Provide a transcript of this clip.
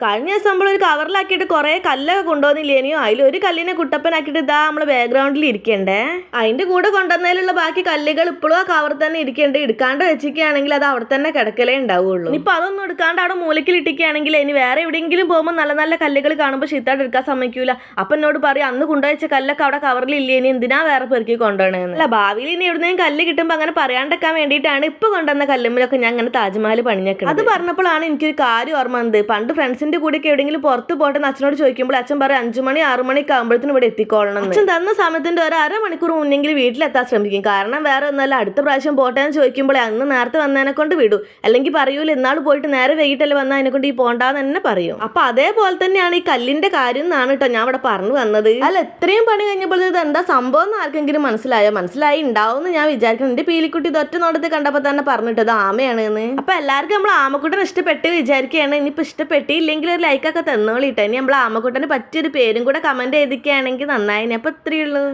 കഴിഞ്ഞ ദിവസം നമ്മൾ ഒരു കവറിലാക്കിയിട്ട് കുറേ കല്ലൊക്കെ കൊണ്ടുവന്നില്ലേനിയോ അതിൽ ഒരു കല്ലിനെ കുട്ടപ്പനാക്കിയിട്ട് ഇതാ നമ്മൾ ബാക്ക്ഗ്രൗണ്ടിൽ ഇരിക്കണ്ടേ? അതിന്റെ കൂടെ കൊണ്ടുവന്നതിലുള്ള ബാക്കി കല്ലുകൾ ഇപ്പോഴും ആ കവർ തന്നെ ഇരിക്കണ്ട്. എടുക്കാണ്ട് വെച്ചിരിക്കുകയാണെങ്കിൽ അത് അവിടെ തന്നെ കിടക്കലേ ഉണ്ടാവുള്ളൂ. ഇപ്പൊ അതൊന്നും എടുക്കാണ്ട് അവിടെ മൂലക്കിൽ ഇട്ടിക്കുകയാണെങ്കിൽ ഇനി വേറെ എവിടെയെങ്കിലും പോകുമ്പോൾ നല്ല നല്ല കല്ലുകൾ കാണുമ്പോൾ ശീത്തായിട്ട് എടുക്കാൻ സമ്മതിക്കൂല. അപ്പൊ എന്നോട് പറയും അന്ന് കൊണ്ടുവച്ച കല്ലൊക്കെ അവിടെ കവറിൽ ഇല്ലേ? ഇനി എന്തിനാ വേറെ പെറുക്കി കൊണ്ടുപോകണമെന്ന് അല്ല ഭാവിയിൽ ഇനി എവിടുന്നെങ്കിലും കല്ല് കിട്ടുമ്പോൾ അങ്ങനെ പറയാണ്ടെക്കാൻ വേണ്ടിയിട്ടാണ് ഇപ്പൊ കൊണ്ടുവന്ന കല്ലുമ്പോഴൊക്കെ ഞാൻ അങ്ങനെ താജ്മഹൽ പണിഞ്ഞേക്കുന്നത് അത് പറഞ്ഞപ്പോഴാണ് എനിക്കൊരു കാര്യം ഓർമ്മ വന്നത്. പണ്ട് ഫ്രണ്ട്സിന്റെ കൂടെ ഒക്കെ എവിടെയെങ്കിലും പുറത്ത് പോട്ടെ എന്ന് അച്ഛനോട് ചോദിക്കുമ്പോൾ അച്ഛൻ പറയും അഞ്ചു മണി ആറു മണിയൊക്കെ ആകുമ്പോഴത്തേനും ഇവിടെ എത്തിക്കോളണം. അച്ഛൻ തന്ന സമയത്തിന്റെ ഒരു അരമണിക്കൂർ മുന്നെങ്കിൽ വീട്ടിലെത്താൻ ശ്രമിക്കും. കാരണം വേറെ ഒന്നല്ല അടുത്ത പ്രാവശ്യം പോട്ടെ എന്ന് ചോദിക്കുമ്പോൾ അന്ന് നേരത്തെ വന്നതിനെ കൊണ്ട് വിടും. അല്ലെങ്കിൽ പറയൂല ഇന്നാൾ പോയിട്ട് നേരെ വൈകിട്ടല്ലേ വന്നാൽ അതിനെ കൊണ്ട് ഈ പോണ്ടാന്ന് തന്നെ പറയും. അപ്പൊ അതേപോലെ തന്നെയാണ് ഈ കല്ലിന്റെ കാര്യം എന്നാണ് കേട്ടോ ഞാൻ ഇവിടെ പറഞ്ഞു വന്നത്. അല്ല എത്രയും പണി കഴിഞ്ഞപ്പോൾ ഇത് എന്താ സംഭവം എന്ന് ആർക്കെങ്കിലും മനസ്സിലായോ? മനസ്സിലായി ഉണ്ടാവും എന്ന് ഞാൻ വിചാരിക്കുന്നു. എന്റെ പീലിക്കുട്ടി ഇത് ഒറ്റ നോട്ടത്തിൽ കണ്ടപ്പോൾ തന്നെ പറഞ്ഞിട്ടത് ആമയാണ് എന്ന് അപ്പൊ എല്ലാവർക്കും നമ്മൾ ആമക്കുട്ടനെ ഇഷ്ടപ്പെട്ട് വിചാരിക്കുകയാണ്. ഇനിയിപ്പോ ഇഷ്ടപ്പെട്ടില്ലെങ്കിൽ ഒരു ലൈക്കൊക്കെ തന്നോളിട്ടോ. ഇനി നമ്മൾ ആമക്കുട്ടന് പറ്റിയൊരു പേരും കൂടെ കമന്റ് ചെയ്തിക്കുകയാണെങ്കിൽ അപ്പോൾ ഇത്രയേ ഇത്രയുള്ളൂ